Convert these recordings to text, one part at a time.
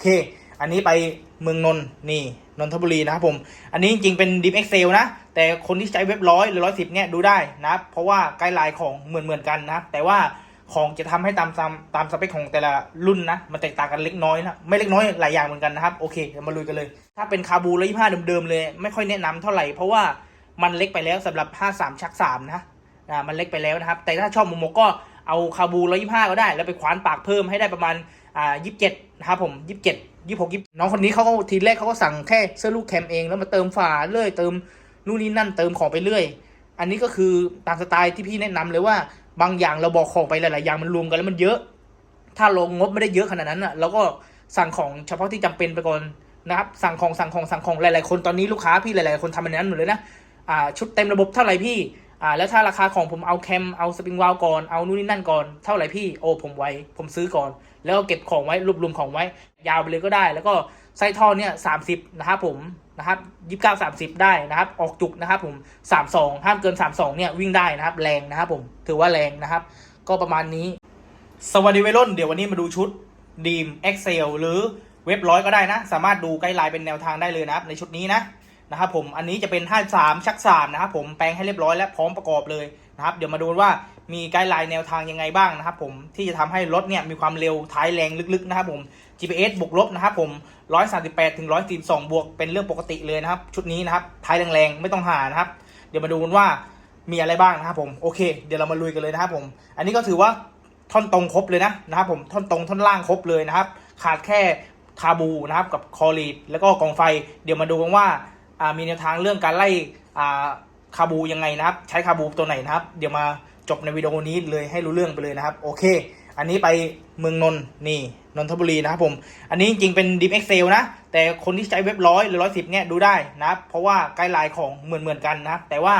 เค อันนี้ไปเมืองนนท์นี่นนทบุรีนะครับผม อันนี้จริงๆเป็นดิฟเอ็กเซลนะ แต่คนที่ใช้เว็บร้อยหรือร้อยสิบเนี่ยดูได้นะเพราะว่าไกด์ไลน์ของเหมือนเหมือนกันนะ แต่ว่าของจะทำให้ตามตามตามสเปคของแต่ละรุ่นนะ มันแตกต่างกันเล็กน้อยนะ ไม่เล็กน้อยหลายอย่างเหมือนกันนะครับ โอเคมาลุยกันเลย ถ้าเป็นคาบูร้อยยี่ห้าเดิมๆเลย ไม่ค่อยแนะนำเท่าไหร่ เพราะว่ามันเล็กไปแล้วสำหรับ 53 ชัก 3 นะอ่ามันเล็กไปแล้วนะครับ แต่ถ้าชอบโมโมก็เอาคาบูร้อยยี่ห้าก็ได้ แล้วไปคว้านปากเพิ่มให้ได้ประมาณ อ่ายี่สิบเจ็ดนะครับผมยี่สิบเจ็ดยี่หกยี่น้องคนนี้เขาก็ทีแรกเขาก็สั่งแค่เสื้อลูกแคมเองแล้วมาเติมฝาเรื่อยเติมนู่นนี่นั่นเติมของไปเรื่อย อันนี้ก็คือตามสไตล์ที่พี่แนะนำเลยว่าบางอย่างเราบอกของไปหลาย ๆ อย่างมันรวมกันแล้วมันเยอะ ถ้าลงงบไม่ได้เยอะขนาดนั้นอะเราก็สั่งของเฉพาะที่จำเป็นไปก่อนนะครับสั่งของสั่งของสั่งของหลาย ๆ คนตอนนี้ลูกค้าพี่หลาย ๆ คนทำแบบนั้นหมดเลยนะอ่าชุดเต็มระบบเท่าไหร่พี่ อ่าแล้วถ้าราคาของผมเอาแคมเอาสปริงวาลก่อนเอานู่นนี่นั่นก่อนเท่าไหร่พี่โอ้ผมไว้ ผมซื้อก่อน แล้วก็เก็บของไว้รวบรวมของไว้ ยาวไปเลยก็ได้ แล้วก็ไส้ท่อเนี่ยสามสิบนะครับผมนะครับยี่สิบเก้าสามสิบได้นะครับ ออกจุกนะครับผมสามสองห้ามเกินสามสองเนี่ยวิ่งได้นะครับ แรงนะครับผมถือว่าแรงนะครับ ก็ประมาณนี้ สวัสดีวัยรุ่นเดี๋ยววันนี้มาดูชุดดีม Excel หรือเว็บร้อยก็ได้นะ สามารถดูไกด์ไลน์เป็นแนวทางได้เลยนะครับในชุดนี้นะ นะครับผมอันนี้จะเป็น53ชัก3นะครับผมแปลงให้เรียบร้อยและพร้อมประกอบเลยนะครับเดี๋ยวมาดูว่ามีไกด์ไลน์แนวทางยังไงบ้างนะครับผมที่จะทำให้รถเนี่ยมีความเร็วท้ายแรงลึกๆนะครับผม GPS บวกลบนะครับผม 138ถึง142 บวกเป็นเรื่องปกติเลยนะครับชุดนี้นะครับท้ายแรงๆไม่ต้องหานะครับ เดี๋ยวมาดูกันว่ามีอะไรบ้างนะครับผมโอเค เดี๋ยวเรามาลุยกันเลยนะครับผม อันนี้ก็ถือว่าท่อนตรงครบเลยนะนะครับผมท่อนตรงท่อนล่างครบเลยนะครับ ขาดแค่คาบูนะครับกับคอรีดแล้วก็กองไฟ เดี๋ยวมาดูกันว่า มีแนวทางเรื่องการไล่คาบูยังไงนะครับ ใช้คาบูตัวไหนนะครับ เดี๋ยวมาจบในวิดีโอนี้เลยให้รู้เรื่องไปเลยนะครับ โอเค อันนี้ไปเมืองนนนี่นนทบุรีนะครับผม อันนี้จริงๆเป็นดิฟเอ็กเซลนะ แต่คนที่ใช้เว็บร้อยหรือร้อยสิบเนี่ยดูได้นะครับ เพราะว่าไกด์ไลน์ของเหมือนเหมือนกันนะ แต่ว่า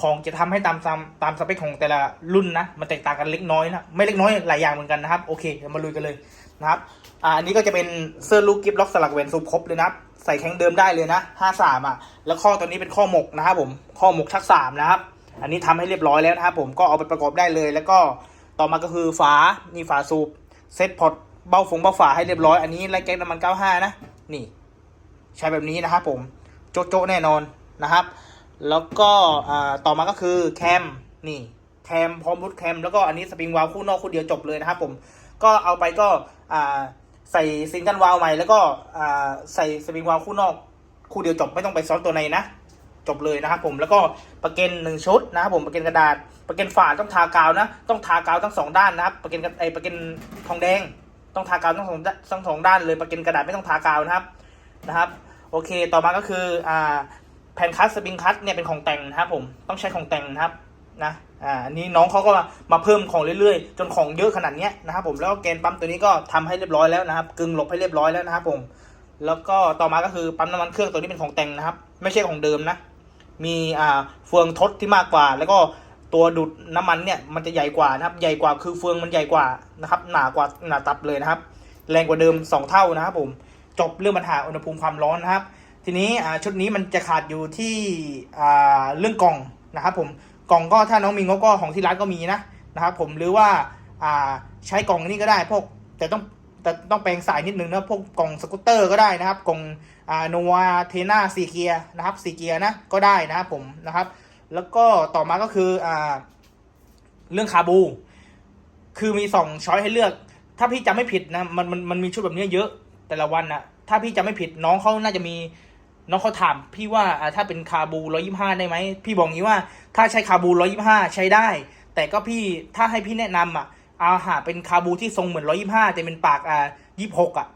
ของจะทำให้ตามตามตามสเปคของแต่ละรุ่นนะ มันแตกต่างกันเล็กน้อยนะ ไม่เล็กน้อยหลายอย่างเหมือนกันนะครับ โอเคมาลุยกันเลย นะครับอ่าอันนี้ก็จะเป็นเสื้อลูกกิฟล็อกสลักแหวนสูบครบเลยนะใส่แข้งเดิมได้เลยนะห้าสามอะ แล้วข้อตัวนี้เป็นข้อหมกนะครับผมข้อหมกชักสามนะครับ อันนี้ทำให้เรียบร้อยแล้วนะครับผมก็เอาไปประกอบได้เลย แล้วก็ต่อมาก็คือฝานี่ฝาสูบเซ็ตพอร์ตเบ้าฟงเบ้าฝาให้เรียบร้อยอันนี้ไลแก๊สน้ำมัน95นะนี่ ใช้แบบนี้นะครับผมโจ๊ะแน่นอนนะครับ แล้วก็ต่อมาก็คือแคมนี่ แคมพร้อมรุดแคมแล้วก็อันนี้สปริงวาลวคู่นอกคู่เดียวจบเลยนะครับผมก็เอาไปก็ใส่ซิงเกิลวาลวใหม่แล้วก็ใส่สปริงวาลวคู่นอกคู่เดียวจบไม่ต้องไปซ้อนตัวในนะ จบเลยนะครับผมแล้วก็ประเกนหนึ่งชุดนะครับผมประเกนกระดาษประเกนฝาต้องทากาวนะ ต้องทากาวทั้งสองด้านนะครับประเกนไอประเกนทองแดง ต้องทากาวทั้งสองด้านทั้งสองด้านเลยประเกนกระดาษไม่ต้องทากาวนะครับนะครับ โอเคต่อมาก็คืออ่าแผ่นคัสสปริงคัสเนี่ยเป็นของแต่งนะครับผมต้องใช้ของแต่งนะครับนะ อ่าอันนี้น้องเขาก็มามาเพิ่มของเรื่อยๆ จนของเยอะขนาดเนี้ยนะครับผมแล้วก็แกนปั๊มตัวนี้ก็ทำให้เรียบร้อยแล้วนะครับ กึ่งหลบให้เรียบร้อยแล้วนะครับผมแล้วก็ต่อมาก็คือปั๊มน้ำมันเครื่องตัวนี้เป็นของแต่งนะครับ ไม่ใช่ของเดิมนะ มีอ่าเฟืองทดที่มากกว่า แล้วก็ตัวดูดน้ำมันเนี่ยมันจะใหญ่กว่านะครับ ใหญ่กว่าคือเฟืองมันใหญ่กว่านะครับ หนากว่าหนาตับเลยนะครับ แรงกว่าเดิม 2 เท่านะครับผมจบเรื่องปัญหาอุณหภูมิความร้อนนะครับ ทีนี้อ่าชุดนี้มันจะขาดอยู่ที่อ่าเรื่องกล่องนะครับผม กล่องก็ถ้าน้องมีงบก็ของที่ร้านก็มีนะนะครับผมหรือว่าอ่าใช้กล่องนี้ก็ได้พวกแต่ต้องแต่ต้องแปลงสายนิดนึงนะพวกกล่องสกูตเตอร์ก็ได้นะครับกล่องอ่าโนวาเทน่าสี่เกียร์นะครับสี่เกียร์นะก็ได้นะครับผมนะครับ แล้วก็ต่อมาก็คืออ่าเรื่องคาบู คือมีสองช้อยให้เลือก ถ้าพี่จำไม่ผิดนะมันมันมันมีชุดแบบนี้เยอะแต่ละวันนะถ้าพี่จำไม่ผิดน้องเขาน่าจะมี น้องเขาถามพี่ว่าอ่าถ้าเป็นคาบูร้อยี่ห้าได้ไหมพี่บอกงี้ว่าถ้าใช้คาบูร้อยี่ห้าใช้ได้ แต่ก็พี่ถ้าให้พี่แนะนำอะเอาหาเป็นคาบูที่ทรงเหมือนร้อยี่ห้าแต่เป็นปากอ่ายี่หกอะ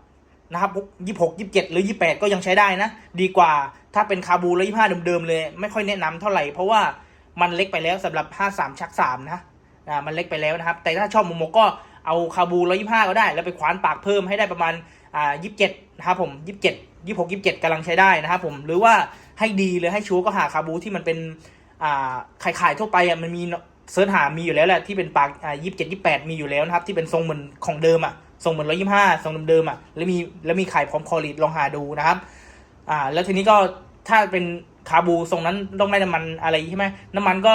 นะครับยี่หกยี่เจ็ดหรือยี่แปดก็ยังใช้ได้นะ ดีกว่าถ้าเป็นคาบูแล้วยี่ห้าเดิมๆเลย ไม่ค่อยแนะนำเท่าไหร่เพราะว่ามันเล็กไปแล้วสำหรับห้าสามชักสามนะอ่ามันเล็กไปแล้วนะครับ แต่ถ้าชอบโมโมก็เอาคาบูแล้วยี่ห้าก็ได้ แล้วไปคว้านปากเพิ่มให้ได้ประมาณ อ่ายี่สิบเจ็ดนะครับผมยี่สิบเจ็ดยี่หกยี่สิบเจ็ดกำลังใช้ได้นะครับผมหรือว่าให้ดีเลยให้ชัวร์ก็หาคาบูที่มันเป็นอ่าขายๆทั่วไปอะมันมีเสิร์ชหามีอยู่แล้วแหละที่เป็นปากอ่ายี่สิบเจ็ดยี่แปดมีอยู่แล้วนะครับที่เป็นทรงเหมือนของเดิมอะทรงเหมือนร้อยยี่ห้าทรงเดิมๆอะแล้วมีแล้วมีขายพร้อมคอรีดลองหาดูนะครับอ่าแล้วทีนี้ก็ถ้าเป็นคาบูทรงนั้นต้องได้น้ำมันอะไรใช่ไหมน้ำมันก็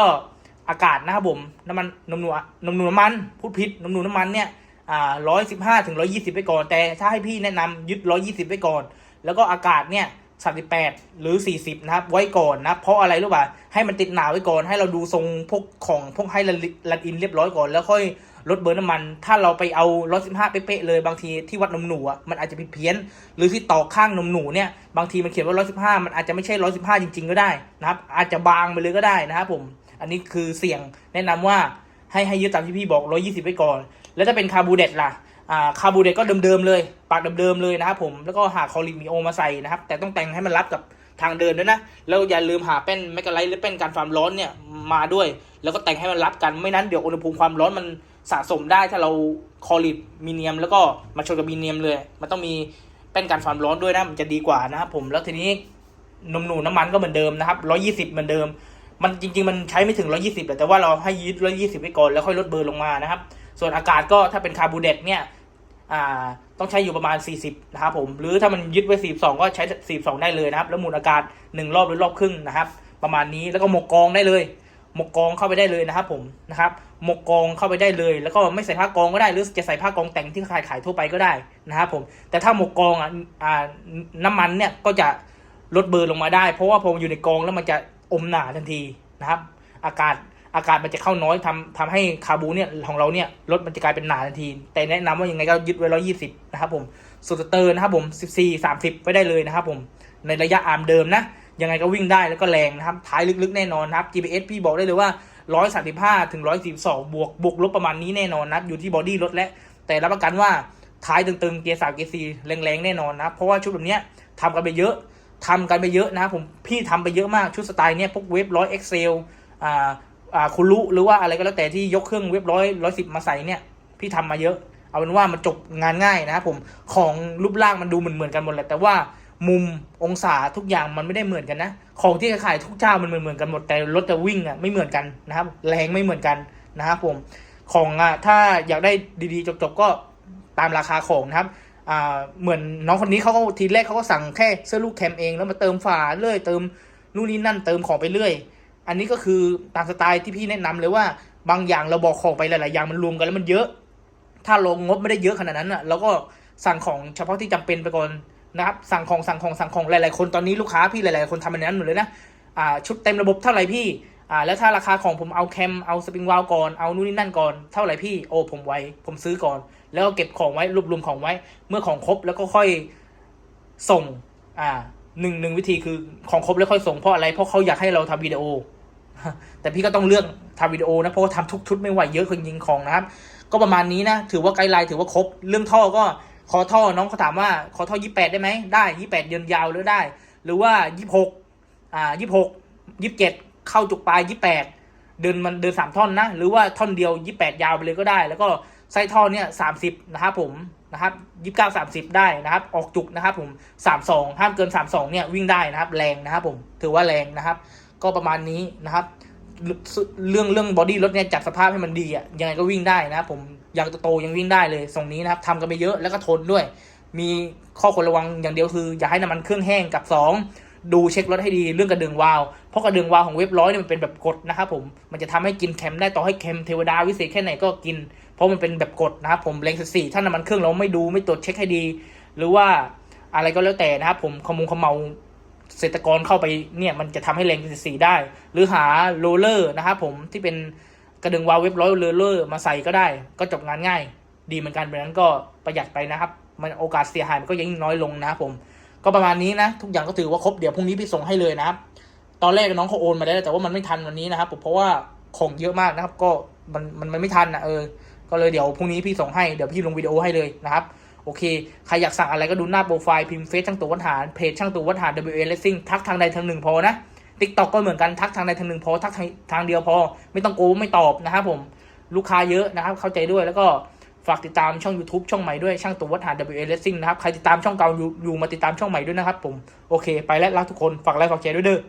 อากาศนะครับผมน้ำมันนมหนูนมหนูน้ำมันพูดผิดนมหนูน้ำมันเนี่ย อ่าร้อยสิบห้าถึงร้อยี่สิบไปก่อน แต่ถ้าให้พี่แนะนำยึดร้อยี่สิบไปก่อน แล้วก็อากาศเนี่ยสามสิบแปดหรือสี่สิบนะครับ ไว้ก่อนนะเพราะอะไรรู้ป่ะให้มันติดหนาไว้ก่อน ให้เราดูทรงพวกของพวกให้ละลิลันอินเรียบร้อยก่อน แล้วค่อยลดเบอร์น้ำมัน ถ้าเราไปเอาร้อยสิบห้าเป๊ะเลยบางทีที่วัดนมหนูอะมันอาจจะผิดเพี้ยน หรือที่ต่อข้างนมหนูเนี่ยบางทีมันเขียนว่าร้อยสิบห้ามันอาจจะไม่ใช่ร้อยสิบห้าจริง ๆ ก็ได้นะครับ อาจจะบางไปเลยก็ได้นะครับผม อันนี้คือเสี่ยงแนะนำว่าให้ให้ยึดตามที่พี่บอกร้อยี่สิบไปก่อน แล้วถ้าเป็นคาร์บูเดตล่ะอ่าคาร์บูเดตก็เดิมๆเลย ปากเดิมๆเลยนะครับผมแล้วก็หาคอลิมีโอมาใส่นะครับ แต่ต้องแต่งให้มันรับกับทางเดินด้วยนะ แล้วอย่าลืมหาแป้นแมกกาไลท์หรือแป้นการความร้อนเนี่ยมาด้วย แล้วก็แต่งให้มันรับกัน ไม่นั้นเดี๋ยวอุณหภูมิความร้อนมันสะสมได้ถ้าเราคอลิมีเนียม แล้วก็มาชนกับมีเนียมเลย มันต้องมีแป้นการความร้อนด้วยนะ มันจะดีกว่านะครับผม แล้วทีนี้นมหนูน้ำมันก็เหมือนเดิมนะครับร้อยี่สิบเหมือนเดิม มันจริง ๆ มันใช้ไม่ถึง120แต่แต่ว่าเราให้ยึด120ไว้ก่อนแล้วค่อยลดเบอร์ลงมานะครับ ส่วนอากาศก็ถ้าเป็นคาร์บูเดตเนี่ยต้องใช้อยู่ประมาณ 40 นะครับผม หรือถ้ามันยึดไว้ 42 ก็ใช้ 42 ได้เลยนะครับ แล้วหมุนอากาศ 1 รอบหรือรอบครึ่งนะครับ ประมาณนี้ แล้วก็หมกกองได้เลย หมกกองเข้าไปได้เลยนะครับผม นะครับ หมกกองเข้าไปได้เลย แล้วก็ไม่ใส่ผ้ากองก็ได้ หรือจะใส่ผ้ากองแต่งที่ขายขายทั่วไปก็ได้นะครับผม แต่ถ้าหมกกองอะน้ำมันเนี่ยก็จะลดเบอร์ลงมาได้ เพราะว่าพออยู่ในกองแล้วมันจะอมหนาทันทีนะครับ อากาศ อากาศมันจะเข้าน้อยทำทำให้คาร์บูเนี่ยของเราเนี่ยรถมันจะกลายเป็นหนาทันที แต่แนะนำว่ายังไงก็ยึดไว้ร้อยี่สิบนะครับผมสุดเตอร์นะครับผมสิบสี่สามสิบไว้ได้เลยนะครับผมในระยะอาร์มเดิมนะยังไงก็วิ่งได้แล้วก็แรงนะครับท้ายลึกๆแน่นอนนะครับ GPS พี่บอกได้เลยว่าร้อยสามสิบห้าถึงร้อยสิบสองบวกบวกลบประมาณนี้แน่นอนนะอยู่ที่บอดี้รถและ แต่รับประกันว่าท้ายตึงๆเกียร์สามเกียร์สี่แรงๆแน่นอนนะเพราะว่าชุดแบบเนี้ยทำกันไปเยอะทำกันไปเยอะนะครับผมพี่ทำไปเยอะมากชุดสไตล์เนี้ยพวกเว็บร้อยเอ็กเซลอ่า คุณรู้หรือว่าอะไรก็แล้วแต่ที่ยกเครื่องเว็บร้อยร้อยสิบมาใส่เนี่ย พี่ทำมาเยอะ เอาเป็นว่ามันจบงานง่ายนะครับผมของรูปร่างมันดูเหมือนเหมือนกันหมดแหละแต่ว่ามุมองศาทุกอย่างมันไม่ได้เหมือนกันนะ ของที่ขายทุกเจ้ามันเหมือนเหมือนกันหมดแต่รถจะวิ่งอะไม่เหมือนกันนะครับ แรงไม่เหมือนกันนะครับผมของอะถ้าอยากได้ดีๆจบๆก็ตามราคาของนะครับอ่าเหมือนน้องคนนี้เขาก็ทีแรกเขาก็สั่งแค่เสื้อลูกแคมเองแล้วมาเติมฝาเรื่อยเติมนู่นนี่นั่นเติมของไปเรื่อย อันนี้ก็คือตามสไตล์ที่พี่แนะนำเลยว่าบางอย่างเราบอกของไปหลาย ๆ อย่างมันรวมกันแล้วมันเยอะ ถ้าลงงบไม่ได้เยอะขนาดนั้นอะเราก็สั่งของเฉพาะที่จำเป็นไปก่อนนะครับสั่งของสั่งของสั่งของหลาย ๆ คนตอนนี้ลูกค้าพี่หลาย ๆ คนทำแบบนั้นหมดเลยนะอ่าชุดเต็มระบบเท่าไหร่พี่อ่าแล้วถ้าราคาของผมเอาแคมเอาสปริงวาลก่อนเอานู่นนี่นั่นก่อนเท่าไหร่พี่โอ้ผมไว้ ผมซื้อก่อน แล้วก็เก็บของไว้รวบรวมของไว้ เมื่อของครบแล้วก็ค่อยส่งอ่าหนึ่งหนึ่งวิธีคือของครบแล้วค่อยส่งเพราะอะไรเพราะเขาอยากให้เราทำวิดีโอ แต่พี่ก็ต้องเลือกทำวิดีโอนะเพราะว่าทำทุกชุดไม่ไหวเยอะคนยิงของนะครับ ก็ประมาณนี้นะถือว่าไกด์ไลน์ถือว่าครบ เรื่องท่อก็คอท่อน้องเขาถามว่าคอท่อยี่แปดได้ไหมได้ยี่แปดเดินยาวหรือได้ หรือว่ายี่หกอ่ายี่หกยี่เจ็ดเข้าจุกปลายยี่แปดเดินมันเดินสามท่อนนะ หรือว่าท่อนเดียวยี่แปดยาวไปเลยก็ได้ แล้วก็ไส้ท่อเนี่ยสามสิบนะครับผมนะครับยี่เก้าสามสิบได้นะครับ ออกจุกนะครับผมสามสองห้ามเกินสามสองเนี่ยวิ่งได้นะครับ แรงนะครับผมถือว่าแรงนะครับ ก็ประมาณนี้นะครับ เรื่องเรื่องบอดี้รถเนี่ยจัดสภาพให้มันดีอะยังไงก็วิ่งได้นะผมยางโตยังวิ่งได้เลยทรงนี้นะครับทำกันไปเยอะแล้วก็ทนด้วย มีข้อควรระวังอย่างเดียวคือ อย่าให้น้ำมันเครื่องแห้งกับสองดูเช็ครถให้ดีเรื่องกระเดื่องวาล์วเพราะกระเดื่องวาล์วของเว็บร้อยเนี่ยมันเป็นแบบกดนะครับผมมันจะทำให้กินแคมได้ต่อให้แคมเทวดาวิเศษแค่ไหนก็กิน เพราะมันเป็นแบบกดนะครับผมแรงสี่ถ้าน้ำมันเครื่องเราไม่ดูไม่ตรวจเช็คให้ดี หรือว่าอะไรก็แล้วแต่นะครับผมขมุงขมเมา เกษตรกรเข้าไปเนี่ยมันจะทำให้แรงสีได้ หรือหาโรเลอร์นะครับผมที่เป็นกระดึงวาล์วเว็บร้อยโรเลอร์มาใส่ก็ได้ ก็จบงานง่าย ดีเหมือนกันแบบนั้นก็ประหยัดไปนะครับ มันโอกาสเสียหายมันก็ยิ่งน้อยลงนะครับผมก็ประมาณนี้นะ ทุกอย่างก็ถือว่าครบเดี๋ยวพรุ่งนี้พี่ส่งให้เลยนะครับ ตอนแรกน้องเขาโอนมาได้แต่ว่ามันไม่ทันวันนี้นะครับผมเพราะว่าของเยอะมากนะครับ ก็มันมันไม่ทันนะเออก็เลยเดี๋ยวพรุ่งนี้พี่ส่งให้เดี๋ยวพี่ลงวิดีโอให้เลยนะครับ โอเค ใครอยากสั่งอะไรก็ดูหน้าโปรไฟล์พิมพ์เฟซช่างตัววัฒหารเพจช่างตัววัฒหาร WA Racing ทักทางใดทางหนึ่งพอนะ t ิ k t o k ก็เหมือนกันทักทางใดทางหนึ่งพอทักทางทางเดียวพอ ไม่ต้องโกไม่ตอบนะครับผมลูกค้าเยอะนะครับเข้าใจด้วยแล้วก็ฝากติดตามช่อง YouTube ช่องใหม่ด้วยช่างตัววัฒหาร WA Racing นะครับ ใครติดตามช่องเก่าอยู่อยู่มาติดตามช่องใหม่ด้วยนะครับผม โอเค ไปแล้วรักทุกคน ฝากไลค์ฝากแชร์ด้วยเด้อ